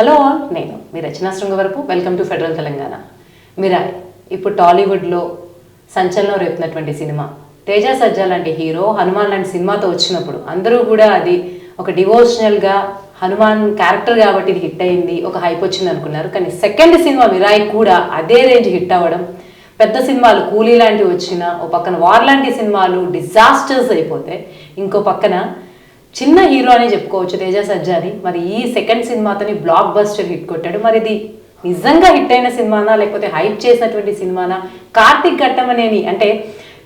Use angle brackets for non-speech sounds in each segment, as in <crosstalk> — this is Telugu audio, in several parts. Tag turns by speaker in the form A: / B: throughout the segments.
A: Hello all. నేను మీ Rachana Srungavarapu. Welcome to Federal Telangana మీరా ఇప్పుడు టాలీవుడ్లో సంచలనం రేపుతున్నటువంటి సినిమా. తేజ సజ్జా లాంటి హీరో హనుమాన్ లాంటి సినిమాతో వచ్చినప్పుడు అందరూ కూడా అది ఒక డివోషనల్గా హనుమాన్ క్యారెక్టర్ కాబట్టి ఇది హిట్ అయింది ఒక హైప్ వచ్చింది అనుకున్నారు. కానీ సెకండ్ సినిమా మిరాయి కూడా అదే రేంజ్ హిట్ అవ్వడం పెద్ద సినిమాలు కూలీ లాంటివి వచ్చిన ఓ పక్కన వార్ లాంటి సినిమాలు డిజాస్టర్స్ అయిపోతే ఇంకో పక్కన చిన్న హీరో అనే చెప్పుకోవచ్చు తేజ సజ్జాని. మరి ఈ సెకండ్ సినిమాతోని బ్లాక్ బస్టర్ హిట్ కొట్టాడు. మరి ఇది నిజంగా హిట్ అయిన సినిమానా లేకపోతే హైప్ చేసినటువంటి సినిమానా? కార్తిక్ ఘట్టమనేని అంటే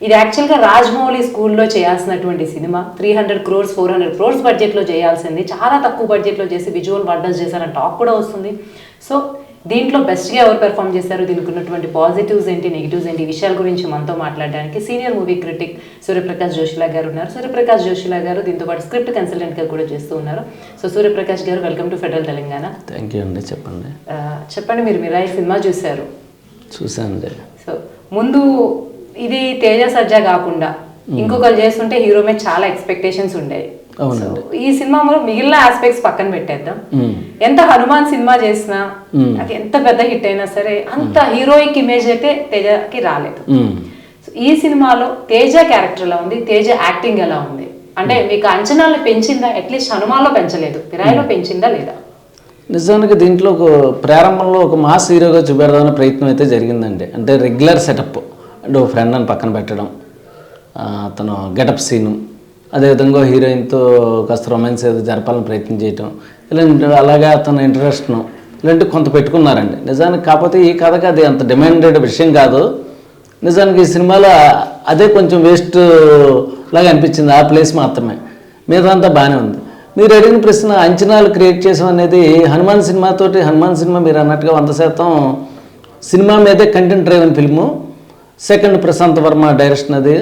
A: ఇది యాక్చువల్గా రాజమౌళి స్కూల్లో చేయాల్సినటువంటి cinema. Three hundred crores four hundred crores బడ్జెట్లో చేయాల్సింది. చాలా తక్కువ బడ్జెట్లో చేసి విజువల్ వండర్స్ చేశారని టాక్ కూడా వస్తుంది. సో దీంట్లో బెస్ట్గా ఎవరు పెర్ఫామ్ చేశారు దీనికి ఉన్నటువంటి పాజిటివ్స్ ఏంటి నెగిటివ్స్ ఏంటి విషయాల గురించి మనతో మాట్లాడడానికి senior movie critic Suryaprakash Joshila గారు ఉన్నారు. సూర్యప్రకాష్ జోషిలా గారు దీంతో పాటు స్క్రిప్ట్ కన్సల్టెంట్గా కూడా చేస్తూ ఉన్నారు. సో సూర్యప్రకాష్ గారు welcome to Federal Telangana.
B: Thank you అండి చెప్పండి.
A: చెప్పండి మీరు మిరాయి సినిమా చూశారు.
B: చూసానండి
A: సో ముందు ఇది తేజ సజ్జా కాకుండా ఇంకొకరు చేస్తుంటే హీరో మీద చాలా ఎక్స్పెక్టేషన్స్ ఉండేవి. ఈ సినిమాలో మిగిలిన ఆస్పెక్ట్స్ పక్కన పెట్టేద్దాం. ఎంత హనుమాన్ సినిమా చేసినా అది ఎంత పెద్ద హిట్ అయినా సరే అంత హీరోయిక్ ఇమేజ్ అయితే తేజకి రాలేదు. ఈ సినిమాలో తేజ క్యారెక్టర్ ఎలా ఉంది తేజ యాక్టింగ్ ఎలా ఉంది? అంటే మీకు అంచనాలు పెంచిందా? అట్లీస్ట్ హనుమాన్లో పెంచలేదు. పిరాయిలో పెంచిందా లేదా?
B: నిజానికి దీంట్లో ఒక ప్రారంభంలో ఒక మాస్ హీరోగా చూపెడదామనే ప్రయత్నం అయితే జరిగిందండి. అంటే రెగ్యులర్ సెటప్ అంటే ఒక ఫ్రెండ్ అని పక్కన పెట్టడం అతను గెటప్ సీను అదేవిధంగా హీరోయిన్తో కాస్త రొమాన్స్ ఏదో జరపాలని ప్రయత్నం చేయటం ఇలాంటి అలాగే అతను ఇంట్రెస్ట్ను ఇలాంటి కొంత పెట్టుకున్నారండి. నిజానికి కాకపోతే ఈ కథకి అది అంత డిమాండెడ్ విషయం కాదు. నిజానికి ఈ సినిమాలో అదే కొంచెం వేస్ట్ లాగా అనిపించింది ఆ ప్లేస్ మాత్రమే. మిగతాంతా బాగానే ఉంది. మీరు అడిగిన ప్రశ్న అంచనాలు క్రియేట్ చేసాం అనేది హనుమాన్ సినిమాతోటి హనుమాన్ సినిమా మీరు అన్నట్టుగా వంద శాతం సినిమా మీదే content driven film. Second Prashanth Varma direction అది.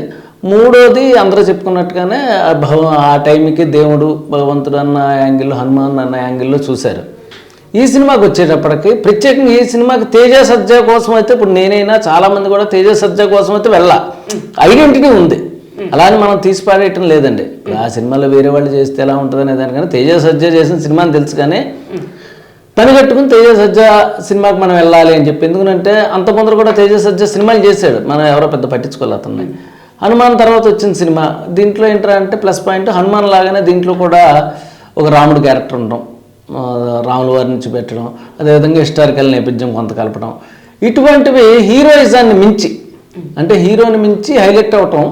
B: మూడోది అందరూ చెప్పుకున్నట్టుగానే ఆ భవ ఆ టైంకి దేవుడు భగవంతుడు అన్న యాంగిల్లో హనుమాన్ అన్న యాంగిల్లో చూశారు. ఈ సినిమాకి వచ్చేటప్పటికి ప్రత్యేకంగా ఈ సినిమాకి తేజ సజ్జా కోసం అయితే ఇప్పుడు నేనైనా చాలామంది కూడా తేజ సజ్జ కోసం అయితే వెళ్ళా. ఐడెంటిటీ ఉంది. అలా అని మనం తీసి పాడేయటం లేదండి. ఆ సినిమాలో వేరే వాళ్ళు చేస్తే ఎలా ఉంటుంది అనే దానికన్నా తేజ సజ్జ చేసిన సినిమా అని తెలుసు కానీ పని కట్టుకుని తేజ సజ్జా సినిమాకి మనం వెళ్ళాలి అని చెప్పి. ఎందుకంటే అంత ముందర కూడా తేజ సజ్జ సినిమాలు చేశాడు. మనం ఎవరో పెద్ద పట్టించుకోలేదు అతన్ని. హనుమాన్ తర్వాత వచ్చిన సినిమా. దీంట్లో ఏంటంటే అంటే ప్లస్ పాయింట్ హనుమాన్ లాగానే దీంట్లో కూడా ఒక రాముడు క్యారెక్టర్ ఉండడం రాముల వారి నుంచి పెట్టడం అదేవిధంగా హిస్టారికల్ నేపథ్యం కొంత కలపడం. ఇటువంటివి హీరోయిజాన్ని మించి అంటే హీరోని మించి హైలైట్ అవటం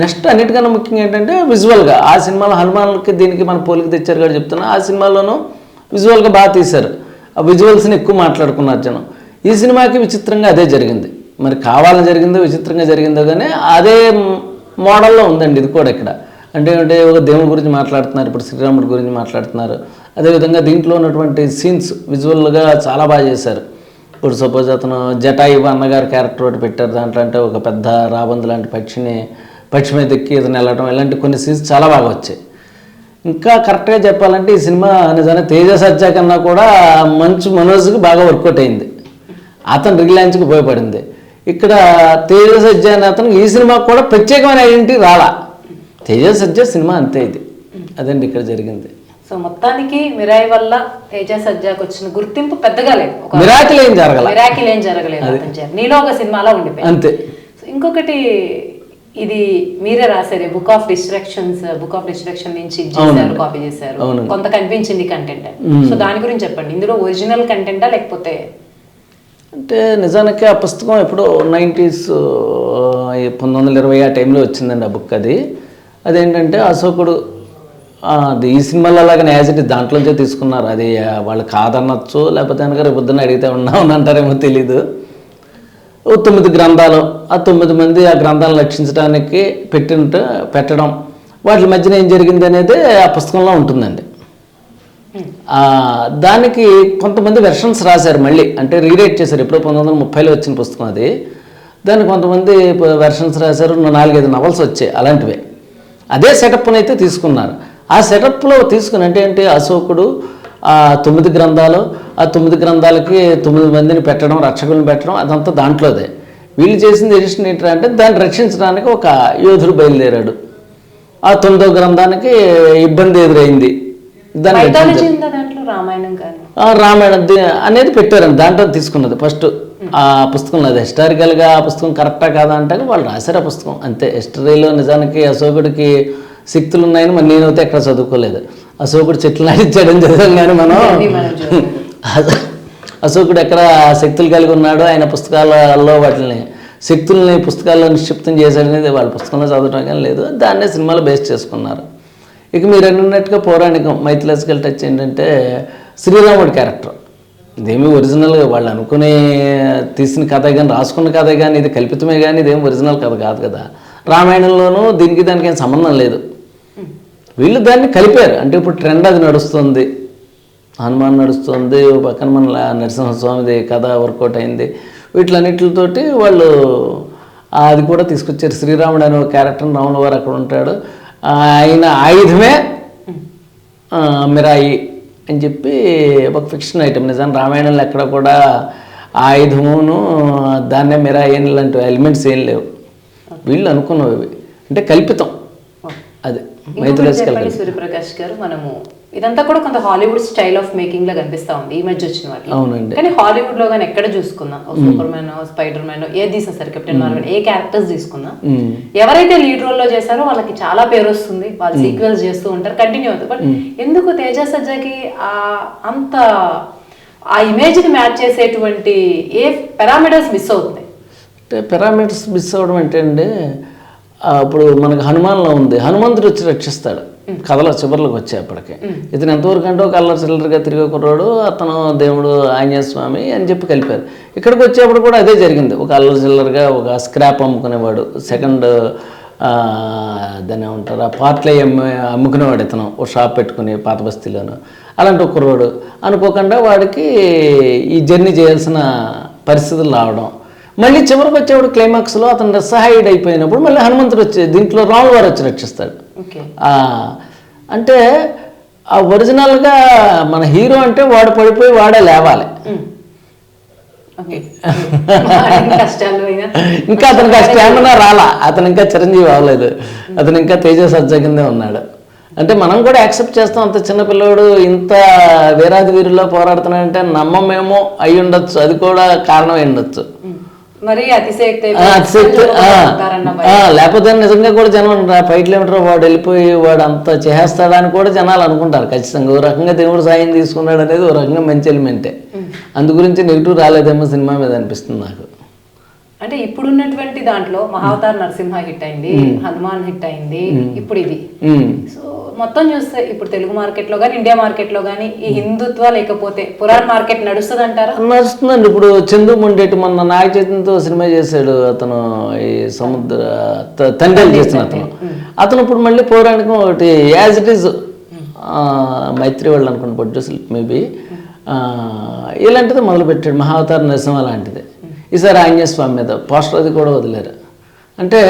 B: నెక్స్ట్ అన్నిటికన్నా ముఖ్యంగా ఏంటంటే విజువల్గా. ఆ సినిమాలో హనుమాన్కి దీనికి మన పోలిక తెచ్చారు కూడా చెప్తున్నా ఆ సినిమాలోనూ విజువల్గా బాగా తీశారు. ఆ విజువల్స్ని ఎక్కువ మాట్లాడుకున్నారు జనం. ఈ సినిమాకి విచిత్రంగా అదే జరిగింది. మరి కావాలని జరిగిందో విచిత్రంగా జరిగిందో కానీ అదే మోడల్లో ఉందండి ఇది కూడా ఇక్కడ. అంటే అంటే ఒక దేవుడి గురించి మాట్లాడుతున్నారు ఇప్పుడు శ్రీరాముడి గురించి మాట్లాడుతున్నారు. అదేవిధంగా దీంట్లో ఉన్నటువంటి సీన్స్ విజువల్గా చాలా బాగా చేశారు. ఇప్పుడు సపోజ్ అతను జటాయి అన్నగారు క్యారెక్టర్ ఒకటి పెట్టారు దాంట్లో అంటే ఒక పెద్ద రాబందు లాంటి పక్షిని పక్షి మీద ఎక్కి ఇతను వెళ్ళడం ఇలాంటి కొన్ని సీన్స్ చాలా బాగా వచ్చాయి. ఇంకా కరెక్ట్గా చెప్పాలంటే ఈ సినిమా నిజంగా తేజ సజ్జా కన్నా కూడా మంచు మనోజ్కి బాగా వర్కౌట్ అయింది. అతను రిలయన్స్కి ఉపయోగపడింది ఇక్కడ తేజ సజ్జా అనే అతను ఈ సినిమాకు కూడా ప్రత్యేకమైన ఐడెంటిటీ రాలా. తేజ సజ్జా సినిమా అంతే ఇది. అదండి ఇక్కడ జరిగింది.
A: సో మొత్తానికి మిరాయి వల్ల తేజ సజ్జాకి వచ్చిన గుర్తింపు పెద్దగా లేదు.
B: మిరాకిల్ ఏం జరగల?
A: మిరాకిల్ ఏం జరగలేదు జర్నీలో ఒక సినిమాలో ఉండిపోయింది.
B: అంతే.
A: సో ఇంకొకటి ఇది మీరే రాశారు book of distractions book of distraction నుంచి చేశారు కాపీ చేశారు. కొంత కనిపించింది కంటెంట్ సో దాని గురించి చెప్పండి. ఇందులో ఒరిజినల్ కంటెంటా లేకపోతే
B: అంటే నిజానికి ఆ పుస్తకం ఎప్పుడో నైంటీస్ పంతొమ్మిది వందల ఇరవై ఆ టైంలో వచ్చిందండి ఆ బుక్ అది. అదేంటంటే అశోకుడు అది ఈ సినిమాలో అలాగే యాజ్ ఇట్ దాంట్లోంచే తీసుకున్నారు. అది వాళ్ళు కాదనొచ్చు లేకపోతే కనుక రేపు పొద్దున్న అడిగితే ఉన్నామని అంటారేమో తెలీదు. తొమ్మిది గ్రంథాలు ఆ తొమ్మిది మంది ఆ గ్రంథాలను రక్షించడానికి పెట్టినట్టు పెట్టడం వాటి మధ్యన ఏం జరిగింది అనేది ఆ పుస్తకంలో ఉంటుందండి. దానికి కొంతమంది వెర్షన్స్ రాశారు మళ్ళీ. అంటే రీరైట్ చేశారు. ఎప్పుడో పంతొమ్మిది వందల ముప్పైలో వచ్చిన పుస్తకం అది. దానికి కొంతమంది వెర్షన్స్ రాశారు. నాలుగైదు నవల్స్ వచ్చాయి అలాంటివే. అదే సెటప్ని అయితే తీసుకున్నారు. ఆ సెటప్లో తీసుకుని అంటే ఏంటి? అశోకుడు ఆ తొమ్మిది గ్రంథాలు ఆ తొమ్మిది గ్రంథాలకి తొమ్మిది మందిని పెట్టడం రక్షకులను పెట్టడం అదంతా దాంట్లోదే. వీళ్ళు చేసింది ఎడిషన్ ఏంటంటే దాన్ని రక్షించడానికి ఒక యోధుడు బయలుదేరాడు. ఆ తొమ్మిదో గ్రంథానికి ఇబ్బంది ఎదురైంది.
A: రామాయణం
B: అనేది పెట్టారండి దాంట్లో తీసుకున్నది. ఫస్ట్ ఆ పుస్తకంలో అది హిస్టారికల్గా ఆ పుస్తకం కరెక్టా కాదా అంటే వాళ్ళు రాశారు ఆ పుస్తకం. అంతే హిస్టరీలో నిజానికి అశోకుడికి శక్తులు ఉన్నాయని మరి నేనైతే ఎక్కడ చదువుకోలేదు. అశోకుడు చెట్లు నాటించాడని చదివాం కానీ మనం <laughs> అశోకుడు ఎక్కడ శక్తులు కలిగి ఉన్నాడో ఆయన పుస్తకాలలో వాటిని శక్తుల్ని పుస్తకాల్లో నిక్షిప్తం చేశాడనేది వాళ్ళ పుస్తకంలో చదవడం కానీ లేదు. దాన్నే సినిమాలో బేస్ చేసుకున్నారు. ఇక మీరు అన్నట్టుగా పౌరాణికం మైథలాజికల్ టచ్ ఏంటంటే శ్రీరాముడి క్యారెక్టర్. ఇదేమి ఒరిజినల్గా వాళ్ళు అనుకునే తీసిన కథ కానీ రాసుకున్న కథ కానీ ఇది కల్పితమే కానీ ఇదేం ఒరిజినల్ కథ కాదు కదా. రామాయణంలోనూ దీనికి దానికి ఏం సంబంధం లేదు. వీళ్ళు దాన్ని కలిపారు. అంటే ఇప్పుడు ట్రెండ్ అది నడుస్తుంది. హనుమాన్ నడుస్తుంది పక్కన మన నరసింహస్వామిది కథ వర్కౌట్ అయింది. వీటిలన్నిటితోటి వాళ్ళు అది కూడా తీసుకొచ్చారు. శ్రీరాముడు అనే ఒక క్యారెక్టర్ రాముల వారు అక్కడ ఉంటాడు. ఆయన ఆయుధమే మిరాయి అని చెప్పి ఒక ఫిక్షన్ ఐటమ్. నిజాం రామాయణంలో ఎక్కడ కూడా ఆయుధమును దాన్నే మిరాయి అని లాంటి ఎలిమెంట్స్ ఏం లేవు. వీళ్ళు అనుకున్నవి. అంటే కల్పితం. అది మైథలాజికల్
A: చెప్పండి సూర్యప్రకాష్ గారు. మనము ఇదంతా కూడా కొంత హాలీవుడ్ స్టైల్ ఆఫ్ మేకింగ్ లా కనిపిస్తా ఉంది ఈ మధ్య వచ్చిన వాటిలో. కానీ హాలీవుడ్లో కానీ ఎక్కడ చూసుకున్నా సూపర్ మ్యాన్ స్పైడర్ మ్యాన్ ఏ తీసినా సరే కెప్టెన్ మార్వెల్ ఏ క్యారెక్టర్స్ తీసుకున్నా. ఎవరైతే లీడ్ రోల్లో చేశారో వాళ్ళకి చాలా పేరు వస్తుంది వాళ్ళు సీక్వెల్స్ చేస్తూ ఉంటారు కంటిన్యూ అవుతుంది బట్ ఎందుకు తేజ సజ్జాకి ఆ అంత ఆ ఇమేజ్ని మ్యాచ్ చేసేటువంటి ఏ పారామీటర్స్ మిస్ అవుతుంది
B: అంటే మిస్ అవ్వడం అంటే అండి ఇప్పుడు మనకు హనుమాన్లో ఉంది హనుమంతుడు వచ్చి రక్షిస్తాడు. కథల చివరిలోకి వచ్చేప్పటికి ఇతను ఎంతవరకు అంటే ఒక అల్లరి చిల్లరగా తిరిగే కుర్రాడు అతను దేవుడు ఆంజనేయ స్వామి అని చెప్పి కలిపారు. ఇక్కడికి వచ్చేప్పుడు కూడా అదే జరిగింది. ఒక అల్లరి చిల్లరగా ఒక స్క్రాప్ అమ్ముకునేవాడు. సెకండ్ దాన్ని ఏమంటారు? ఆ పార్ట్లే అమ్మే అమ్ముకునేవాడు ఇతను. ఓ షాప్ పెట్టుకుని పాత బస్తీలోను. అలాంటి ఒక కుర్రాడు అనుకోకుండా వాడికి ఈ జర్నీ చేయాల్సిన పరిస్థితులు రావడం. మళ్ళీ చివరికి వచ్చేవాడు క్లైమాక్స్లో అతను సహాయుడు అయిపోయినప్పుడు మళ్ళీ హనుమంతుడు వచ్చి దీంట్లో రాముల వారు వచ్చి రక్షిస్తాడు. అంటే ఆ ఒరిజినల్గా మన హీరో అంటే వాడు పడిపోయి వాడే లేవాలి. <laughs> ఇంకా అతనికి ఆ స్టామినా రాలా. అతను ఇంకా చిరంజీవి అవ్వలేదు. అతను ఇంకా తేజ సజ్జ కిందే ఉన్నాడు. అంటే మనం కూడా యాక్సెప్ట్ చేస్తాం అంత చిన్న పిల్లోడు ఇంత వీరాది వీరుల్లో పోరాడుతున్నాడంటే నమ్మమేమో అయి ఉండొచ్చు అది కూడా కారణం అయి ఉండొచ్చు.
A: మరి
B: అతిశక్తి, లేకపోతే నిజంగా కూడా జనం ఫైట్లు ఏమిటారో వాడు వెళ్ళిపోయి వాడు అంత చేస్తాడా అని కూడా జనాలు అనుకుంటారు. ఖచ్చితంగా ఓ రకంగా దేవుడు సాయం తీసుకున్నాడు అనేది ఓ రకంగా మంచి ఎలిమెంటే అందు గురించి నెగిటివ్ రాలేదేమో సినిమా మీద అనిపిస్తుంది నాకు.
A: అంటే ఇప్పుడున్నటువంటి దాంట్లో మహావతార్ నరసింహ హిట్ అయింది హనుమాన్ హిట్ అయింది ఇప్పుడు ఇది. సో మొత్తం చూస్తే ఇప్పుడు తెలుగు మార్కెట్లో కానీ ఇండియా మార్కెట్లో కానీ ఈ హిందుత్వ లేకపోతే పురాణ్ మార్కెట్ నడుస్తుంది అంటారా
B: నడుస్తుందండి. ఇప్పుడు చందు మొండేటి మొన్న నాగ చైతన్యతో సినిమా చేశాడు అతను ఈ సముద్ర తండ్రి చేసిన అతను. అతను ఇప్పుడు మళ్ళీ పౌరాణికం ఒకటి యాజ్ ఇట్ ఈజ్ మైత్రి వాళ్ళు అనుకున్న ప్రొడ్యూసర్ మేబీ ఇలాంటిది మొదలుపెట్టాడు మహావతార నరసింహ లాంటిది. ఈసారి ఆంజనేయ స్వామి మీద పోస్టర్ అది కూడా వదిలేరు. అంటే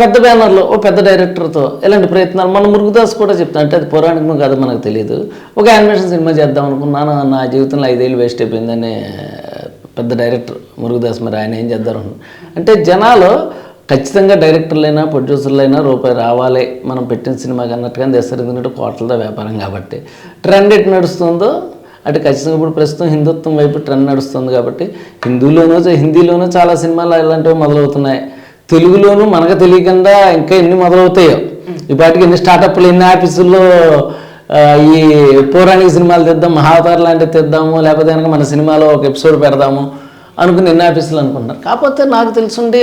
B: పెద్ద బ్యానర్లో ఓ పెద్ద డైరెక్టర్తో ఇలాంటి ప్రయత్నాలు మన మురుగుదాస్ కూడా చెప్తాను అంటే అది పౌరాణికం కాదు మనకు తెలియదు ఒక యానిమేషన్ సినిమా చేద్దాం అనుకున్నాను. నా జీవితంలో ఐదేళ్ళు వేస్ట్ అయిపోయిందని పెద్ద డైరెక్టర్ మురుగుదాస్ మరి ఆయన ఏం చేద్దాం అంటే జనాలు ఖచ్చితంగా డైరెక్టర్లైనా ప్రొడ్యూసర్లైనా రూపాయి రావాలి. మనం పెట్టిన సినిమాకి అన్నట్టుగా తెస్తారు. ఎందుకంటే కోట్లతో వ్యాపారం కాబట్టి. ట్రెండ్ ఎటు నడుస్తుందో అటు ఖచ్చితంగా ఇప్పుడు ప్రస్తుతం హిందుత్వం వైపు ట్రెండ్ నడుస్తుంది కాబట్టి హిందూలోనూ హిందీలోనూ చాలా సినిమాలు ఇలాంటివి మొదలవుతున్నాయి. తెలుగులోనూ మనకు తెలియకుండా ఇంకా ఎన్ని మొదలవుతాయో. ఇప్పటికి ఎన్ని స్టార్టప్లు ఎన్ని ఆఫీసుల్లో ఈ పౌరాణిక సినిమాలు తెద్దాం మహావతార్ లాంటివి తెద్దాము లేకపోతే కనుక మన సినిమాలో ఒక ఎపిసోడ్ పెడదాము అనుకుని ఎన్ని ఆఫీసులు అనుకుంటున్నారు. కాకపోతే నాకు తెలుసుండి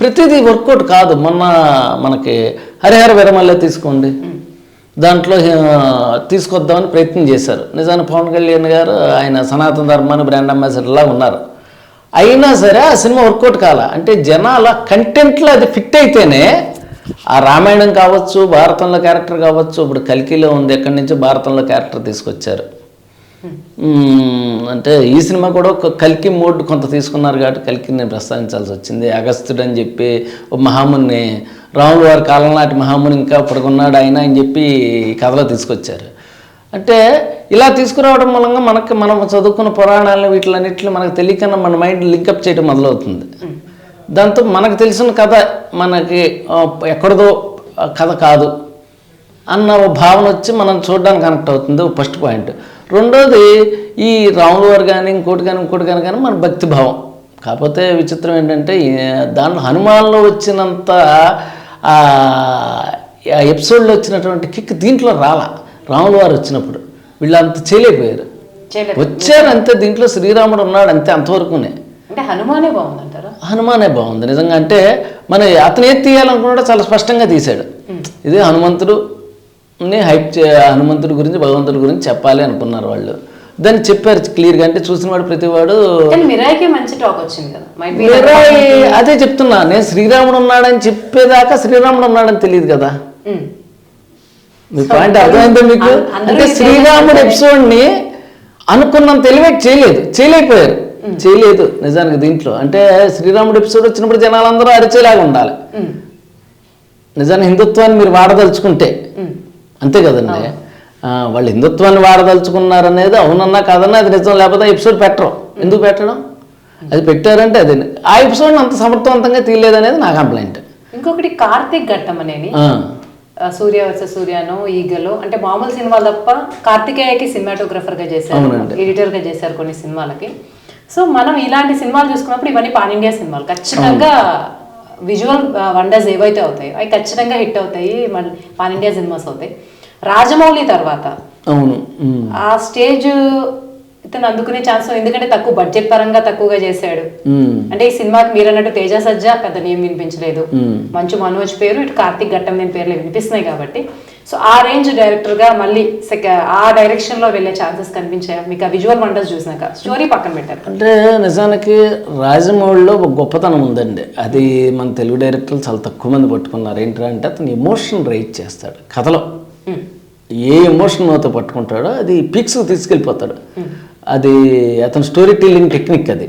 B: ప్రతిదీ వర్కౌట్ కాదు. మొన్న మనకి హరిహర విరమల్లే తీసుకోండి. దాంట్లో తీసుకొద్దామని ప్రయత్నం చేశారు. నిజానికి పవన్ కళ్యాణ్ గారు ఆయన సనాతన ధర్మాన్ని బ్రాండ్ అంబాసిడర్లా ఉన్నారు. అయినా సరే ఆ సినిమా వర్కౌట్ కాల. అంటే జనాల కంటెంట్లో అది ఫిట్ అయితేనే ఆ రామాయణం కావచ్చు భారతంలో క్యారెక్టర్ కావచ్చు ఇప్పుడు కల్కిలో ఉంది ఎక్కడి నుంచి భారతంలో క్యారెక్టర్ తీసుకొచ్చారు. అంటే ఈ సినిమా కూడా ఒక కల్కి మోడ్ కొంత తీసుకున్నారు కాబట్టి కల్కిని నేను ప్రస్తావించాల్సి వచ్చింది. అగస్త్యుడు అని చెప్పి ఒక మహాముని రాముడు వారి కాలం నాటి మహాముని ఇంకా పడుకున్నాడు ఆయన అని చెప్పి కథలో తీసుకొచ్చారు. అంటే ఇలా తీసుకురావడం మూలంగా మనకి మనం చదువుకున్న పురాణాలను వీటిలన్నింటిని మనకు తెలియకుండా మన మైండ్ లింకప్ చేయడం మొదలవుతుంది. దాంతో మనకు తెలిసిన కథ మనకి ఎక్కడదో ఎక్కడిదో కథ కాదు అన్న ఓ భావన వచ్చి మనం చూడడానికి కనెక్ట్ అవుతుంది. First point. రెండోది ఈ రాముల వారు కానీ ఇంకోటి కానీ ఇంకోటి కానీ కానీ మన భక్తి భావం. కాకపోతే విచిత్రం ఏంటంటే దాంట్లో హనుమాన్లో వచ్చినంత ఎపిసోడ్లో వచ్చినటువంటి కిక్ దీంట్లో రాలా. రాముల వారు వచ్చినప్పుడు. వీళ్ళు అంత చేయలేకపోయారు. వచ్చారు అంతే దీంట్లో శ్రీరాముడు ఉన్నాడు అంతే అంతవరకునే.
A: అంటే హనుమానే బాగుందంటారా?
B: హనుమానే బాగుంది. నిజంగా అంటే మన అతను ఏది తీయాలనుకున్నాడో చాలా స్పష్టంగా తీశాడు. ఇది హనుమంతుడు హైప్ చే హనుమంతుడి గురించి భగవంతుడి గురించి చెప్పాలి అనుకున్నారు వాళ్ళు. దాన్ని చెప్పారు క్లియర్గా. అంటే చూసిన వాడు ప్రతివాడు
A: మిరాయికి మంచి టాక్ వచ్చింది కదా. మైట్ బి
B: మిరాయి అదే చెప్తున్నా. నేను శ్రీరాముడు ఉన్నాడని చెప్పేదాకా శ్రీరాముడు ఉన్నాడని తెలియదు కదా. మీ పాయింట్ అర్థమైందో మీకు? అంటే శ్రీరాముడు ఎపిసోడ్ని అనుకున్నంత ఎలివేట్ చేయలేదు. చేయలేకపోయారు. చేయలేదు నిజానికి దీంట్లో. అంటే శ్రీరాముడు ఎపిసోడ్ వచ్చినప్పుడు జనాలందరూ అరిచేలాగా ఉండాలి. నిజానికి హిందుత్వాన్ని మీరు వాడదలుచుకుంటే. అంతే కదండి. వాళ్ళు హిందుత్వాన్ని వాడదలుచుకున్నారనేది అవునన్నా కాదన్నా అది నిజం లేకపోతే ఎపిసోడ్ పెట్టరు. ఎందుకు పెట్టడం? అది పెట్టారంటే అది ఆ ఎపిసోడ్ని అంత సమర్థవంతంగా తీయలేదనేది నా కంప్లైంట్.
A: ఇంకొకటి కార్తీక్ ఘట్టం అనేది. సూర్య వర్స సూర్యను ఈగలో అంటే మామూలు సినిమాలు తప్ప కార్తికేయకి cinematographer గా చేశారు. ఎడిటర్గా చేశారు కొన్ని సినిమాలకి. సో మనం ఇలాంటి సినిమాలు చూసుకున్నప్పుడు ఇవన్నీ పాన్ ఇండియా సినిమాలు. ఖచ్చితంగా విజువల్ వండర్స్ ఏవైతే అవుతాయో అవి ఖచ్చితంగా హిట్ అవుతాయి మన పాన్ ఇండియా సినిమాస్ అవుతాయి. రాజమౌళి తర్వాత.
B: అవును
A: ఆ స్టేజ్ ఇతను అందుకునే ఛాన్స్ ఎందుకంటే తక్కువ బడ్జెట్ పరంగా తక్కువగా చేశాడు. అంటే ఈ సినిమాకి మీరు అన్నట్టు తేజ సజ్జ పెద్ద నేమ్ వినిపించలేదు. మంచు మనోజ్ పేరు ఇటు కార్తిక్ ఘట్టం నేను పేర్లు వినిపిస్తున్నాయి కాబట్టి. సో ఆ రేంజ్ డైరెక్టర్గా మళ్ళీ ఆ డైరెక్షన్లో వెళ్ళే ఛాన్సెస్ కనిపించాయి. మీకు ఆ విజువల్ వండర్స్ చూసినాక స్టోరీ పక్కన పెట్టారు.
B: అంటే నిజానికి రాజమౌళిలో ఒక గొప్పతనం ఉందండి. అది మన తెలుగు డైరెక్టర్లు చాలా తక్కువ మంది పట్టుకున్నారు. ఏంటంటే అతను ఎమోషన్ రైట్ చేస్తాడు కథలో. ఏ ఎమోషన్ అయితే పట్టుకుంటాడో అది పిక్స్ తీసుకెళ్ళిపోతాడు. అది అతని స్టోరీ టెల్లింగ్ టెక్నిక్ అది.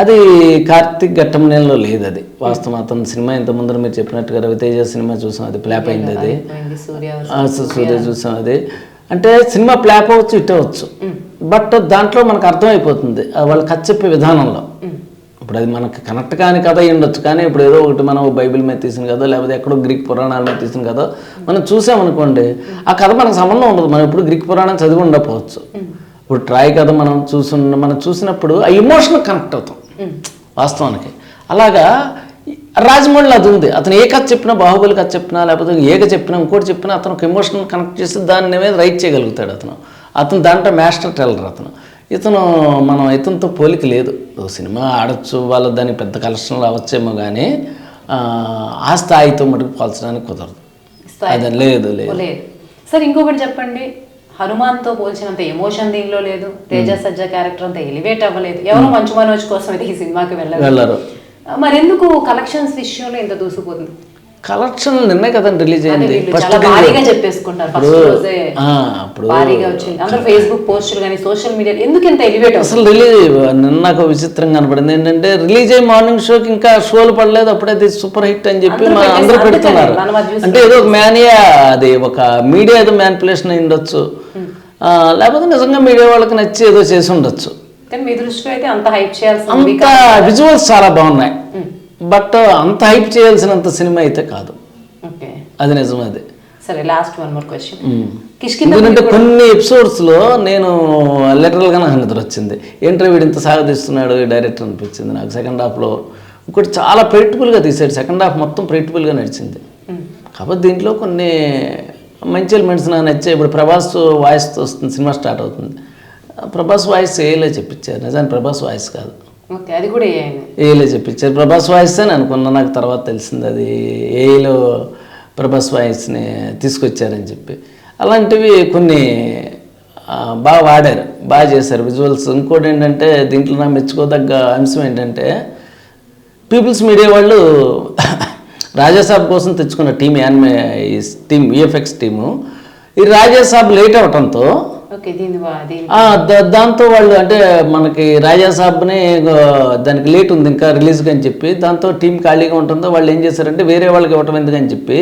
B: అది కార్తిక్ ఘట్టం నెలలో లేదు అది. వాస్తవం అతని సినిమా ఇంత ముందర మీరు చెప్పినట్టుగా రవితేజ సినిమా చూసాం అది ప్లాప్ అయింది అది.
A: సూర్య
B: చూసాం అది. అంటే సినిమా ప్లాప్ అవ్వచ్చు ఇట్ అవ్వచ్చు. బట్ దాంట్లో మనకు అర్థమైపోతుంది వాళ్ళు కథ చెప్పే విధానంలో. ఇప్పుడు అది మనకి కనెక్ట్ కాని కథ ఉండొచ్చు. కానీ ఇప్పుడు ఏదో ఒకటి మనం బైబిల్ మీద తీసిన కథ లేకపోతే ఎక్కడో గ్రీక్ పురాణాల మీద తీసిన కథ మనం చూసామనుకోండి ఆ కథ మనకు సంబంధం ఉండదు. మనం ఇప్పుడు గ్రీక్ పురాణం చదివి ఉండకపోవచ్చు. ఇప్పుడు ట్రాయ్ కథ మనం చూసున్న మనం చూసినప్పుడు ఆ ఎమోషన్ కనెక్ట్ అవుతాం వాస్తవానికి. అలాగా రాజమౌళిలో అది ఉంది. అతను ఏ కథ చెప్పినా బాహుబలి కథ చెప్పినా లేకపోతే ఏ కథ చెప్పినా ఇంకోటి చెప్పినా అతను ఒక ఎమోషన్ కనెక్ట్ చేసి దాని మీద రైట్ చేయగలుగుతాడు అతను. అతను దాంట్లో మాస్టర్ టెల్లర్ అతను. ఇతను మనం ఇతనితో పోలిక లేదు. సినిమా ఆడొచ్చు వాళ్ళ దానికి పెద్ద కలెక్షన్లు అవ్వచ్చేమో కానీ ఆ, స్థాయితో మటుకు పోల్చడానికి కుదరదు. అది లేదు లేదు.
A: సార్ ఇంకొకటి చెప్పండి. హనుమాన్తో పోల్చినంత ఎమోషన్ దీనిలో లేదు. తేజ సజ్జ క్యారెక్టర్ అంత ఎలివేట్ అవ్వలేదు. ఎవరో మంచు మనోజ్ కోసం అయితే ఈ సినిమాకి
B: వెళ్ళరు.
A: మరెందుకు కలెక్షన్స్ విషయంలో ఇంత దూసిపోతుంది
B: కలెక్షన్ నిన్నే కదండి రిలీజ్ అయింది. ఫస్ట్
A: చెప్పేసుకుంటారు. ఫస్ట్ రోజే
B: ఆ, అప్పుడు
A: భారీగా వచ్చింది. అందరూ ఫేస్బుక్ పోస్టులు కానీ సోషల్ మీడియా ఎందుకు ఇంత ఎలివేట్
B: అసలు రిలీజ్ నిన్న నాకు విచిత్రంగా కనపడింది. ఏంటంటే రిలీజ్ అయ్యి మార్నింగ్ షోకి ఇంకా షోలు పడలేదు. అప్పుడే అది సూపర్ హిట్ అని చెప్పి
A: అందరూ
B: మా అందరూ పెడుతున్నారు. అంటే ఏదో ఒక మేనియా అది ఒక మీడియా ఏదో మ్యానిపులేషన్ అయి ఉండొచ్చు. ఆ, లేకపోతే నిజంగా మీడియా వాళ్ళకి నచ్చి ఏదో చేసి ఉండొచ్చు.
A: కానీ మీ దృష్టిలో అయితే అంత హైప్ చేయాల్సింది
B: అంత విజువల్స్ చాలా బాగున్నాయి. బట్ అంత హైప్ చేయాల్సినంత సినిమా అయితే కాదు.
A: ఓకే.
B: అది నిజం అది
A: సరే లాస్ట్ వన్ మోర్ క్వశ్చన్
B: ఎందుకంటే కొన్ని ఎపిసోడ్స్లో నేను లిటరల్గా నాకు నిద్ర వచ్చింది. ఏంటో వీడు ఇంత సాగదీస్తున్నాడు డైరెక్టర్ అనిపించింది నాకు. సెకండ్ హాఫ్లో ఇంకోటి చాలా ప్రెడిక్టబుల్గా తీసాడు. సెకండ్ హాఫ్ మొత్తం ప్రెడిక్టబుల్గా నడిచింది. కాకపోతే దీంట్లో కొన్ని మంచి ఎలిమెంట్స్ నాకు నచ్చాయి ఇప్పుడు ప్రభాస్ వాయిస్తో వస్తుంది సినిమా స్టార్ట్ అవుతుంది. ప్రభాస్ వాయిస్ ఏలే చెప్పించారు. నిజానికి ప్రభాస్ వాయిస్ కాదు.
A: అది కూడా ఏమైంది
B: చెప్పించారు. ప్రభాస్ వాయిస్ అని అనుకున్నా నాకు తర్వాత తెలిసింది అది ఏఐలో ప్రభాస్ వాయిస్ని తీసుకొచ్చారని చెప్పి. అలాంటివి కొన్ని బాగా వాడారు బాగా చేశారు. విజువల్స్. ఇంకోటి ఏంటంటే దీంట్లో నా మెచ్చుకోదగ్గ అంశం ఏంటంటే పీపుల్స్ మీడియా వాళ్ళు <laughs> రాజాసాబ్ కోసం తెచ్చుకున్న టీం యాన్మే ఈ టీం విఎఫ్ఎక్స్ టీము. ఈ రాజాసాబ్ లేట్ అవటంతో దాంతో వాళ్ళు అంటే మనకి రాజా సాబ్ని ఆ, దానికి లేట్ ఉంది ఇంకా రిలీజ్కి అని చెప్పి దాంతో టీం ఖాళీగా ఉంటుందో వాళ్ళు ఏం చేశారంటే వేరే వాళ్ళకి ఇవ్వటం ఎందుకని చెప్పి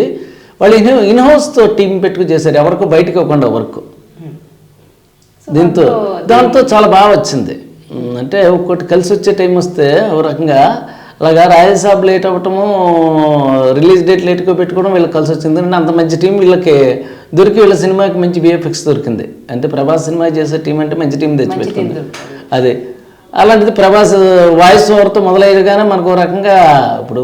B: వాళ్ళు ఇన్ ఇన్హౌస్తో టీం పెట్టుకు చేశారు ఎవరికి బయటకు ఇవ్వకుండా వర్క్. దీంతో దాంతో చాలా బాగా వచ్చింది. అంటే ఒక్కొక్కటి కలిసి వచ్చే టైం వస్తే ఒక రకంగా అలాగా రాజసాబ్ లేట్ అవ్వటము రిలీజ్ డేట్ లేట్గా పెట్టుకోవడం వీళ్ళకి కలిసి వచ్చింది. ఎందుకంటే అంత మంచి టీం వీళ్ళకి దొరికి వీళ్ళ సినిమాకి మంచి విఎఫ్ఎక్స్ దొరికింది. అంటే ప్రభాస్ సినిమా చేసే టీం అంటే మంచి టీం తెచ్చి పెట్టుకుంది అదే. అలాంటిది ప్రభాస్ వాయిస్ ఓవర్తో మొదలయ్యగానే మనకు ఒక రకంగా ఇప్పుడు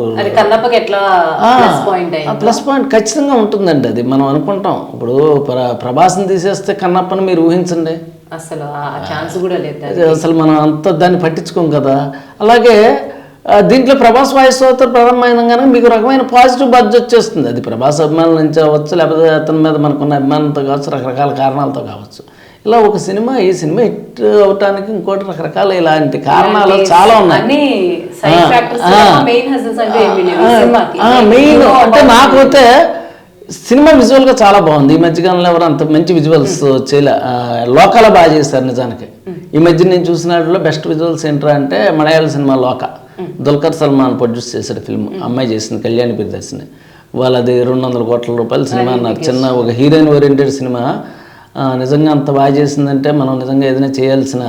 A: ప్లస్ పాయింట్
B: ఖచ్చితంగా ఉంటుందండి అది. మనం అనుకుంటాం. ఇప్పుడు ప్ర ప్రభాస్ని తీసేస్తే కన్నప్పని మీరు ఊహించండి.
A: అసలు ఆ ఛాన్స్ కూడా లేదు
B: అసలు మనం అంత దాన్ని పట్టించుకోం కదా. అలాగే దీంట్లో ప్రభాస్ వాయిస్తో ప్రారంభమైనగానే మీకు రకమైన పాజిటివ్ బజ్ వచ్చేస్తుంది. అది ప్రభాస్ అభిమానుల నుంచి అవ్వచ్చు లేకపోతే అతని మీద మనకున్న అభిమానంతో కావచ్చు రకరకాల కారణాలతో కావచ్చు. ఇలా ఒక సినిమా ఈ సినిమా హిట్ అవటానికి ఇంకోటి రకరకాల ఇలాంటి కారణాలు చాలా ఉన్నాయి.
A: మెయిన్ అంటే
B: నాకైతే సినిమా విజువల్గా చాలా బాగుంది. ఈ మధ్యకాలంలో ఎవరు అంత మంచి విజువల్స్ చేయలే. లోకల బాగా చేశారు నిజానికి. ఈ మధ్య నేను చూసిన బెస్ట్ విజువల్స్ ఏంట్రా అంటే మలయాళ సినిమా లోక. దుల్కర్ సల్మాన్ ప్రొడ్యూస్ చేశాడు ఫిల్మ్ అమ్మాయి చేసింది కళ్యాణి ప్రియదర్శిని. వాళ్ళది రెండు వందల కోట్ల రూపాయల సినిమా అన్నారు. చిన్న ఒక హీరోయిన్ ఓరియంటెడ్ సినిమా. నిజంగా అంత బాగా చేసిందంటే మనం నిజంగా ఏదైనా చేయాల్సిన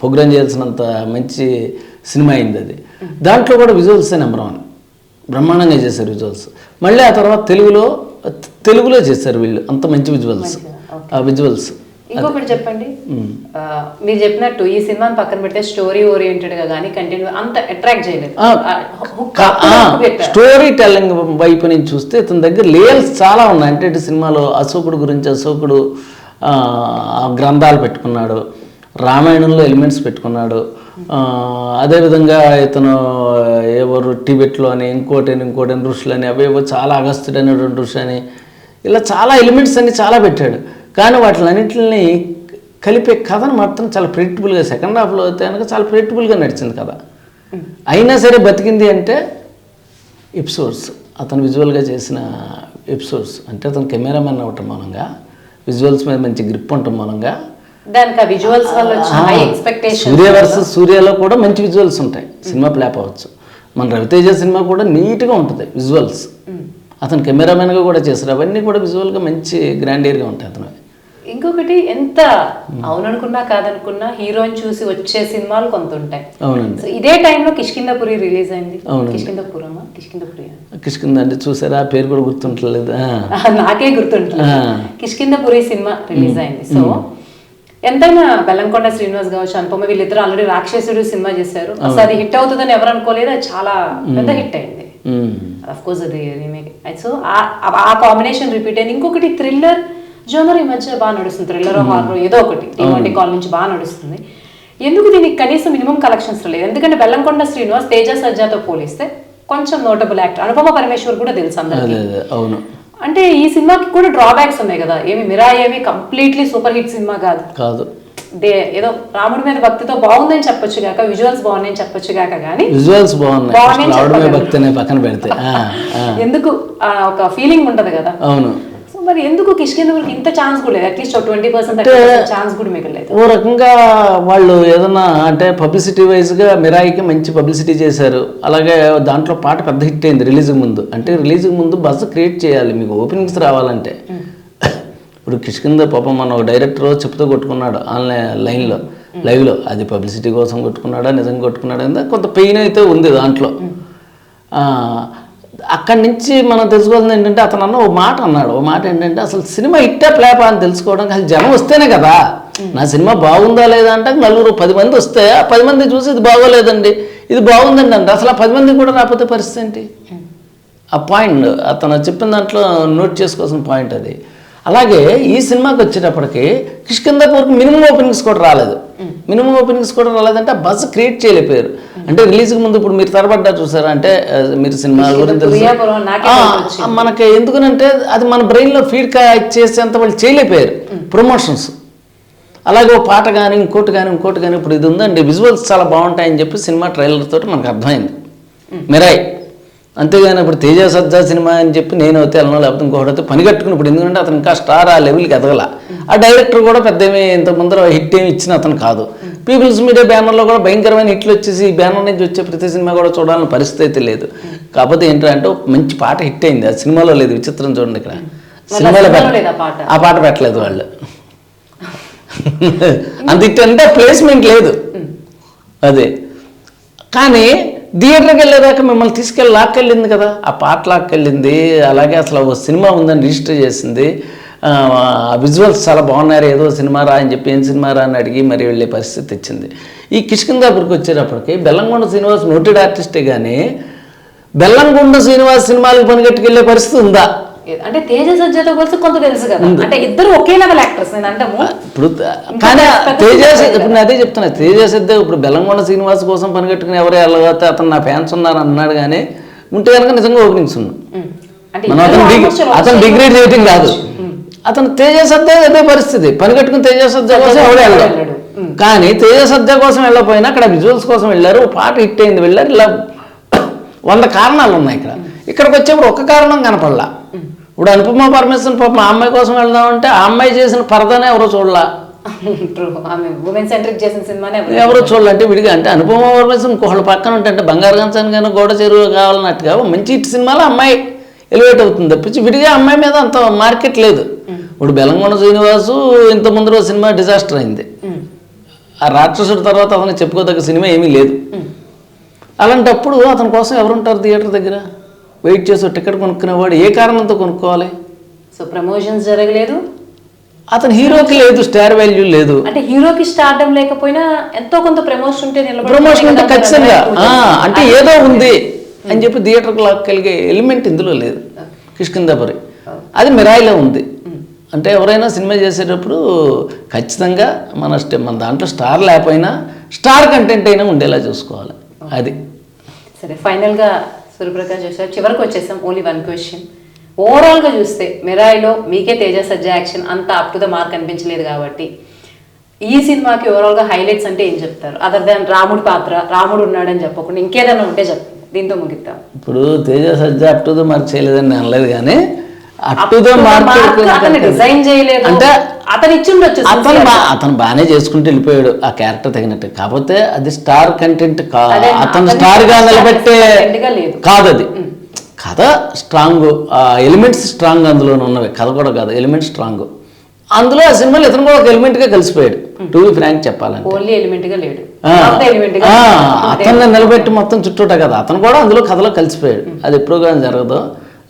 B: ప్రోగ్రామ్ చేయాల్సినంత మంచి సినిమా అయింది అది. దాంట్లో కూడా విజువల్సే నెంబర్ వన్ బ్రహ్మాండంగా చేశారు విజువల్స్ మళ్ళీ ఆ తర్వాత తెలుగులో తెలుగులో చేశారు వీళ్ళు. అంత మంచి విజువల్స్ ఆ విజువల్స్
A: ఇంకొకటి చెప్పండి. మీరు చెప్పినట్టు ఈ సినిమాని పక్కన పెడితే స్టోరీ ఓరియంటెడ్గా కానీ కంటెంట్ అంత అట్రాక్ట్ చేయలేదు.
B: స్టోరీ టెల్లింగ్ వైపు నుంచి చూస్తే ఇతని దగ్గర లేయర్స్ చాలా ఉన్నాయి. అంటే సినిమాలో అశోకుడు గురించి అశోకుడు గ్రంథాలు పెట్టుకున్నాడు రామాయణంలో ఎలిమెంట్స్ పెట్టుకున్నాడు. అదేవిధంగా ఇతను ఎవరు టిబెట్లో అని ఇంకోటి ఇంకోటి ఋషులు అని అవేవో చాలా అగస్త్యుడు అనేటువంటి ఋషి అని ఇలా చాలా ఎలిమెంట్స్ అన్ని చాలా పెట్టాడు. కానీ వాటిలన్నింటిని కలిపే కథను మాత్రం చాలా ప్రెడిక్టబుల్గా సెకండ్ హాఫ్లో అయితే కనుక చాలా ప్రెడిక్టబుల్గా నడిచింది కథ. అయినా సరే బతికింది అంటే ఎపిసోడ్స్. అతను విజువల్గా చేసిన ఎపిసోడ్స్. అంటే అతను కెమెరామెన్ అవ్వటం మూలంగా విజువల్స్ మీద మంచి గ్రిప్ ఉండటం మూలంగా సూర్య వర్సెస్ సూర్యలో కూడా మంచి విజువల్స్ ఉంటాయి. సినిమా ప్లాప్ అవ్వచ్చు. మన రవితేజ సినిమా కూడా నీట్గా ఉంటుంది విజువల్స్. అతను కెమెరామెన్గా కూడా చేశారు. అవన్నీ కూడా విజువల్గా మంచి గ్రాండియర్గా ఉంటాయి అతను.
A: ఇంకొకటి ఎంత అవుననుకున్నా కాదనుకున్నా హీరోని చూసి వచ్చే సినిమాలు కొంత ఉంటాయి
B: అవునండి.
A: సో ఇదే టైంలో కిష్కిందపురి రిలీజ్ అయింది. కిష్కిందపురమా కిష్కిందపురి
B: కిష్కింద అంటే చూసారా? ఆ పేరు కూడా గుర్తుంటలేదు.
A: నాకే గుర్తుంటుంది. కిష్కిందపురి సినిమా రిలీజ్ అయింది. సో ఎంతైనా బెల్లంకొండ శ్రీనివాస్ కావచ్చు అనుపమ వీళ్ళిద్దరు ఆల్రెడీ రాక్షసుడు సినిమా చేశారు. అసలు అది హిట్ అవుతుందని ఎవరు అనుకోలేదు అది చాలా పెద్ద హిట్ అయింది. అఫ్ కోర్స్ అది రీమేక్ సో ఆ కాంబినేషన్ రిపీట్ అయింది. ఇంకొకటి థ్రిల్లర్. జోనర్ ఈ మధ్య బాగా నడుస్తుంది థ్రిల్లర్ హారర్ ఏదో ఒకటి. డిమాండి కాల్ నుంచి బాగా నడుస్తుంది. ఎందుకు దీనికి కనీసం మినిమం కలెక్షన్స్ లేదు ఎందుకంటే బెల్లంకొండ శ్రీనివాస్ తేజ సజ్జాతో పోలిస్తే కొంచెం నోటబుల్ యాక్టర్ అనుపమ పరమేశ్వర్ కూడా తెలుసు అందరికీ.
B: అదే అదే అవును.
A: అంటే ఈ సినిమాకి కూడా డ్రాబ్యాక్స్ ఉన్నాయి కదా. ఏమి మిరా ఏమి కంప్లీట్లీ సూపర్ హిట్ సినిమా కాదు.
B: కాదు.
A: దే ఏదో రాముడి మీద భక్తితో బాగుందని చెప్పొచ్చు గాక విజువల్స్ బాగున్నాయని చెప్పొచ్చు గాక కానీ
B: విజువల్స్ బాగున్నాయి. పక్కన పెడితే.
A: ఎందుకు? ఒక ఫీలింగ్ ఉంటది కదా.
B: అవును.
A: మరి ఎందుకు కిష్కిందూరుకి ఇంత ఛాన్స్ కూడా లేదు? అట్లీస్ట్ ట్వంటీ పర్సెంట్ ఛాన్స్ కూడా మిగలేదు
B: ఓ రకంగా వాళ్ళు ఏదన్నా అంటే పబ్లిసిటీ వైజ్గా మిరాయికి మంచి పబ్లిసిటీ చేశారు. అలాగే దాంట్లో పాట పెద్ద హిట్ అయింది రిలీజ్కి ముందు. అంటే రిలీజ్కి ముందు బస్ క్రియేట్ చేయాలి. మీకు ఓపెనింగ్స్ రావాలంటే. ఇప్పుడు కిష్కింద పాపం మన ఒక డైరెక్టర్ చెప్తూ కొట్టుకున్నాడు ఆన్లైన్ లైన్లో లైవ్లో అది పబ్లిసిటీ కోసం కొట్టుకున్నాడా నిజంగా కొట్టుకున్నాడా కొంత పెయిన్ అయితే ఉంది దాంట్లో. అక్కడి నుంచి మనం తెలుసుకోవాల్సింది ఏంటంటే అతను అన్న ఓ మాట అన్నాడు. ఓ మాట ఏంటంటే అసలు సినిమా ఇట్టే ప్లేపా అని తెలుసుకోవడానికి అసలు జనం వస్తేనే కదా. నా సినిమా బాగుందా లేదా అంటే నలుగురు పది మంది వస్తే ఆ పది మంది చూసి ఇది బాగోలేదండి. ఇది బాగుందండి అంటే. అసలు ఆ పది మంది కూడా రాకపోతే పరిస్థితి ఏంటి? ఆ పాయింట్ అతను చెప్పిన దాంట్లో నోట్ చేసుకోవాల్సిన పాయింట్ అది. అలాగే ఈ సినిమాకి వచ్చేటప్పటికి కిష్కిందపూర్కి మినిమం ఓపెనింగ్స్ కూడా రాలేదు. మినిమం ఓపెనింగ్స్ కూడా రాలేదంటే ఆ బజ్ క్రియేట్ చేయలేకపోయారు. అంటే రిలీజ్కి ముందు ఇప్పుడు మీరు తరబడ్డా చూసారా? అంటే మీరు సినిమా గురించి తెలుసు. మనకి ఎందుకనంటే అది మన బ్రెయిన్లో ఫీడ్ చేసేంత వాళ్ళు చేయలేకపోయారు. ప్రమోషన్స్. అలాగే ఓ పాట కానీ ఇంకోటి కానీ ఇంకోటి కానీ ఇప్పుడు ఇది ఉందండి. విజువల్స్ చాలా బాగుంటాయని చెప్పి సినిమా ట్రైలర్ తోటి మనకు అర్థమైంది. మిరాయ్. అంతేగాని ఇప్పుడు తేజ సజ్జా సినిమా అని చెప్పి నేను అయితే వెళ్ళను లేకపోతే ఇంకొకటి అయితే పని కట్టుకుని ఇప్పుడు ఎందుకంటే అతను ఇంకా స్టార్ ఆ లెవెల్కి ఎదగల. ఆ డైరెక్టర్ కూడా పెద్ద ఏమీ ఇంత ముందర హిట్ ఏమి ఇచ్చిన అతను కాదు. పీపుల్స్ మీడియా బ్యానర్లో కూడా భయంకరమైన హిట్లు వచ్చేసి ఈ బ్యానర్ నుంచి వచ్చే ప్రతి సినిమా కూడా చూడాలని పరిస్థితి అయితే లేదు. కాకపోతే ఏంటంటే మంచి పాట హిట్ అయింది. ఆ సినిమాలో లేదు విచిత్రం చూడండి ఇక్కడ. సినిమాలో? ఆ పాట పెట్టలేదు వాళ్ళు. అంత హిట్ అంటే ప్లేస్మెంట్ లేదు. అదే. కానీ థియేటర్కి వెళ్ళేదాకా మిమ్మల్ని తీసుకెళ్ళి లాక్కెళ్ళింది కదా. ఆ పాట లాక్కెళ్ళింది. అలాగే అసలు ఓ సినిమా ఉందని రిజిస్టర్ చేసింది. విజువల్స్ చాలా బాగున్నారు ఏదో సినిమా రా అని చెప్పి ఏం సినిమా రా అని అడిగి మరి వెళ్ళే పరిస్థితి తెచ్చింది. ఈ కిష్కిందాపురికి వచ్చేటప్పటికి బెల్లంకొండ శ్రీనివాస్ నోటెడ్ ఆర్టిస్టే కానీ బెల్లంకొండ శ్రీనివాస్ సినిమాలకు పనిగట్టుకెళ్ళే పరిస్థితి ఉందా?
A: అంటే తేజ సజ్జతో కలిసి కొంత తెలుసు కదా. అంటే ఇద్దరు ఒకే లెవెల్ యాక్టర్స్ నేను అంటాము.
B: ఇప్పుడు కానీ తేజ ఇప్పుడు నేను అదే చెప్తున్నా తేజ సిద్ధ ఇప్పుడు బెల్లంకొండ శ్రీనివాస్ కోసం పనిగట్టుకుని ఎవరు వెళ్ళకపోతే అతను నా ఫ్యాన్స్ ఉన్నారు అన్నాడు కానీ ఉంటే కనుక నిజంగా ఓపెనింగ్స్ ఉన్నాం అతను
A: almost
B: డిగ్-
A: ఒక
B: అతను
A: same
B: డిగ్రేడ్ చేయటం కాదు. అతను తేజ సద్ద అదే పరిస్థితి. పని కట్టుకుని తేజ సద్ద కోసం ఎవడు వెళ్ళాడు. కానీ తేజ సద్ద కోసం వెళ్ళకపోయినా అక్కడ విజువల్స్ కోసం వెళ్ళారు. పాట హిట్ అయింది వెళ్ళారు. ఇలా వంద కారణాలు ఉన్నాయి ఇక్కడ. ఇక్కడికి వచ్చేప్పుడు ఒక్క కారణం కనపడలా. ఇప్పుడు అనుపమ పరమేశ్వరన్ పాప మా అమ్మాయి కోసం వెళ్దామంటే ఆ అమ్మాయి చేసిన పరదనే ఎవరో చూడలా.
A: ఎవరు-
B: చూడాలంటే విడిగా అంటే అనుపమ పరమేశ్వరన్ ఇంకొకళ్ళ పక్కన ఉంటే అంటే బంగారు గంచాను కానీ గోడ చెరువు కావాలన్నట్టుగా మంచి హిట్ సినిమాలో అమ్మాయి ఎలివేట్ అవుతుంది తప్పించి విడిగా అమ్మాయి మీద అంత మార్కెట్ లేదు. ఇప్పుడు బెలంగొండ శ్రీనివాసు ఇంత ముందు రోజు సినిమా డిజాస్టర్ అయింది. ఆ రాక్షసుడి తర్వాత అతను చెప్పుకోదగ్గ సినిమా ఏమీ లేదు. అలాంటప్పుడు అతని కోసం ఎవరుంటారు థియేటర్ దగ్గర? వెయిట్ చేసి టికెట్ కొనుక్కునేవాడు ఏ కారణంతో కొనుక్కోవాలి?
A: సో ప్రమోషన్స్ జరగలేదు?
B: అతని హీరోకి లేదు స్టార్ వాల్యూ లేదు.
A: అంటే హీరోకి స్టార్డమ్ లేకపోయినా ఎంతో కొంత ప్రమోషన్ ఉంటే
B: ప్రమోషన్ అంటే
A: కదా
B: ఖచ్చితంగా. అంటే ఏదో ఉంది అని చెప్పి థియేటర్కి లాక్కలిగే ఎలిమెంట్ ఇందులో లేదు. కిష్కిందాపురి అది మిరాయిలో ఉంది. అంటే ఎవరైనా సినిమా చేసేటప్పుడు ఖచ్చితంగా మన మన దాంట్లో స్టార్ లేకపోయినా స్టార్ కంటెంట్ అయినా ఉండేలా చూసుకోవాలి. అది.
A: సరే ఫైనల్గా సూర్యప్రకాష్ చేశారు చివరికి వచ్చేసాం ఓన్లీ వన్ క్వశ్చన్. ఓవరాల్గా చూస్తే మిరాయిలో మీకే తేజ సజ్జ యాక్షన్ అంత అప్ టు ద మార్క్ అనిపించలేదు కాబట్టి ఈ సినిమాకి ఓవరాల్గా హైలైట్స్ అంటే ఏం చెప్తారు? అదర్ దాన్ రాముడి పాత్ర రాముడు ఉన్నాడని చెప్పకుండా ఇంకేదైనా ఉంటే చెప్పండి దీంతో ముగిద్దాం.
B: ఇప్పుడు Teja Sajja up to the mark చేయలేదని అనలేదు కానీ
A: డిజైన్ చేయలేదు.
B: అంటే
A: అతను ఇచ్చి ఉండొచ్చు
B: అతను అతను బాగానే చేసుకుంటూ వెళ్ళిపోయాడు ఆ క్యారెక్టర్ తగినట్టు. కాకపోతే అది స్టార్ కంటెంట్ కా
A: అదే,
B: అతను
A: స్టార్గా
B: నిలబెట్టే. కాదు అది. కథ స్ట్రాంగ్ ఆ ఎలిమెంట్స్ స్ట్రాంగ్ అందులో ఉన్నవి. కథ కూడా కాదు ఎలిమెంట్ స్ట్రాంగ్ అందులో ఆ సినిమాలో ఇతను కూడా ఒక ఎలిమెంట్గా కలిసిపోయాడు. టు బి ఫ్రాంక్ చెప్పాలంటే.
A: ఓన్లీ ఎలిమెంట్గా లేడు.
B: అతన్ని నిలబెట్టి మొత్తం చుట్టూట కదా. అతను కూడా అందులో కథలో కలిసిపోయాడు. అది ఎప్పుడు కానీ జరగదు.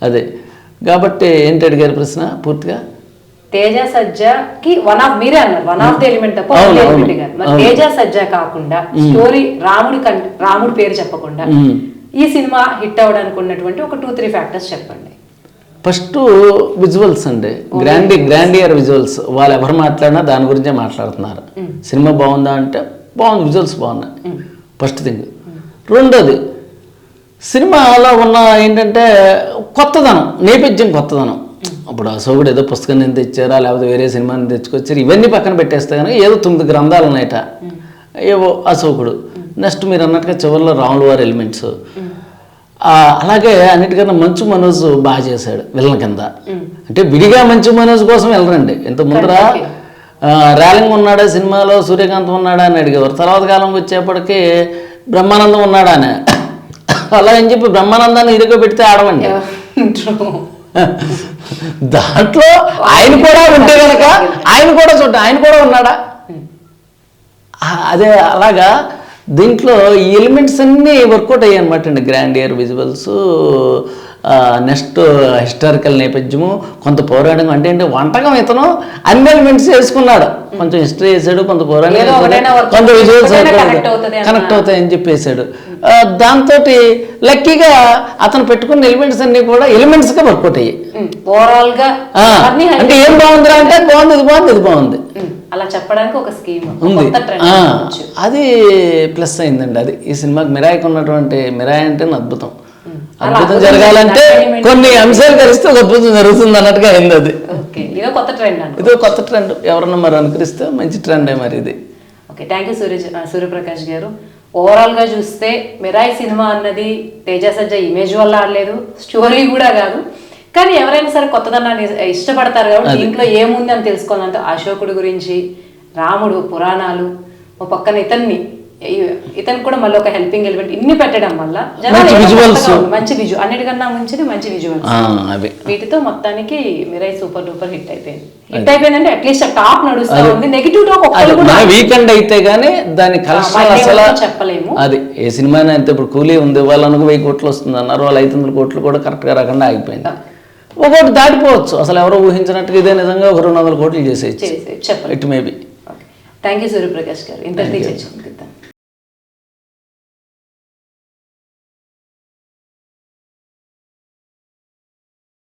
B: అదే కాబట్టి ఏంటి అడిగారు ప్రశ్న? పూర్తిగా?
A: తేజ సజ్జకి వన్ ఆఫ్ మీరే అన్నారు. వన్ ఆఫ్ ది ఎలిమెంట్ తప్ప ఎలిమెంట్ కాదు. మరి. తేజ సజ్జ కాకుండా స్టోరీ రాముడి రాముడి పేరు చెప్పకుండా. ఈ సినిమా హిట్ అవడానికి ఉన్నటువంటి ఒక టూ త్రీ ఫ్యాక్టర్స్ చెప్పండి.
B: ఫస్ట్ విజువల్స్ అండి. గ్రాండి గ్రాండియర్ విజువల్స్ వాళ్ళు ఎవరు మాట్లాడినా దాని గురించే మాట్లాడుతున్నారు. సినిమా బాగుందా అంటే బాగుంది. విజువల్స్ బాగున్నాయి. ఫస్ట్ థింగ్ రెండోది సినిమాలో ఉన్న ఏంటంటే కొత్తదనం నేపథ్యం కొత్తదనం. ఇప్పుడు అశోకుడు ఏదో పుస్తకం నేను తెచ్చారా లేకపోతే వేరే సినిమాని తెచ్చుకొచ్చారు ఇవన్నీ పక్కన పెట్టేస్తే కనుక ఏదో తొమ్మిది గ్రంథాలు ఉన్నాయట. ఏవో అశోకుడు. నెక్స్ట్ మీరు అన్నట్టుగా చివరిలో రాముల వారి ఎలిమెంట్స్. అలాగే అన్నిటికన్నా మంచు మనోజ్ బాగా చేశాడు విలన్ కింద. అంటే విడిగా మంచు మనోజ్ కోసం వెళ్ళరండి. ఇంత ముందర ర్యాలింగ్ ఉన్నాడా సినిమాలో సూర్యకాంత్ ఉన్నాడా అని అడిగేవారు. తర్వాత కాలం వచ్చేప్పటికి బ్రహ్మానందం ఉన్నాడా అని. అలా అని చెప్పి బ్రహ్మానందాన్ని ఇరుగ పెడితే ఆడమండి. దాంట్లో ఆయన కూడా ఉంటే కనుక ఆయన కూడా చూడ ఆయన కూడా ఉన్నాడా? అదే అలాగా. దీంట్లో ఈ ఎలిమెంట్స్ అన్నీ వర్కౌట్ అయ్యాయి అనమాట అండి grandeur visuals. Next historical నేపథ్యము కొంత పౌరాణికం అంటే ఏంటి వంటకం ఇతను అన్ని ఎలిమెంట్స్ వేసుకున్నాడు కొంచెం హిస్టరీ వేసాడు కొంత పౌరాణికం కొంత విజువల్స్ కనెక్ట్ అవుతాయని చెప్పేశాడు. దాంతో లక్కీగా అతను పెట్టుకున్న ఎలిమెంట్స్ అన్నీ కూడా వర్కౌట్ అయ్యాయి.
A: ఓవరాల్గా
B: ఆ,
A: అన్ని
B: అంటే ఏం బాగుందిరా అంటే బాగుంది ఇది బాగుంది ఇది బాగుంది.
A: అలా చెప్పడానికి ఒక స్కీమ్
B: ఉంది. అది ప్లస్ అయిందండి అది. ఈ సినిమాకి మిరాయికి ఉన్నటువంటి మిరాయి అంటే అద్భుతం. అద్భుతం జరగాలంటే కొన్ని అంశాలు కలిస్తే ఒక అద్భుతం జరుగుతుంది అన్నట్టుగా అయింది అది.
A: ఓకే ఇదో కొత్త ట్రెండ్
B: ఇది కొత్త ట్రెండ్ ఎవరన్నా మరి అనుకరిస్తే మంచి ట్రెండే మరి ఇది.
A: Okay thank you Surya Suryaprakash గారు. ఓవరాల్గా చూస్తే మిరాయి సినిమా అన్నది తేజ సజ్జ ఇమేజ్ వల్ల ఆడలేదు స్టోరీ కూడా కాదు. కానీ ఎవరైనా సరే కొత్తదనాన్ని ఇష్టపడతారు కాబట్టి దీంట్లో ఏముంది అని తెలుసుకోవాలంటే అశోకుడు గురించి రాముడు పురాణాలు ఓ పక్కన ఇతన్ని ఇతనికి కూడా మళ్ళీ ఒక హెల్పింగ్ ఎలిమెంట్ ఇన్ని పెట్టడం వల్ల
B: మంచి
A: ఏదో
B: visuals.
A: కొత్తగా ఉంది. మంచి విజు అన్నిటికన్నా మంచిది మంచి
B: అవి
A: వీటితో మొత్తానికి మిరై సూపర్ డూపర్ హిట్ అయిపోయింది. హిట్ అయిపోయిందంటే అట్లీస్ట్ టాప్ నడుస్తా ఉంది. నెగిటివ్ టాక్
B: వీకెండ్ అయితే కానీ దాని కలెక్షన్ అసలు
A: చెప్పలేము.
B: అది ఏ సినిమా అయితే ఇప్పుడు కూలీ ఉంది వాళ్ళనుకు వెయ్యి కోట్లు వస్తుంది అన్నారు వాళ్ళు ఐదు వందల కోట్లు కూడా కరెక్ట్గా రాకుండా ఆగిపోయింది. ఒకటి దాటిపోవచ్చు. అసలు ఎవరో ఊహించినట్టుగా ఇదే నిజంగా ఒక రెండు వందల కోట్లు చేసేయచ్చు. It maybe
A: thank you Suryaprakash గారు. చర్చించుకుందాం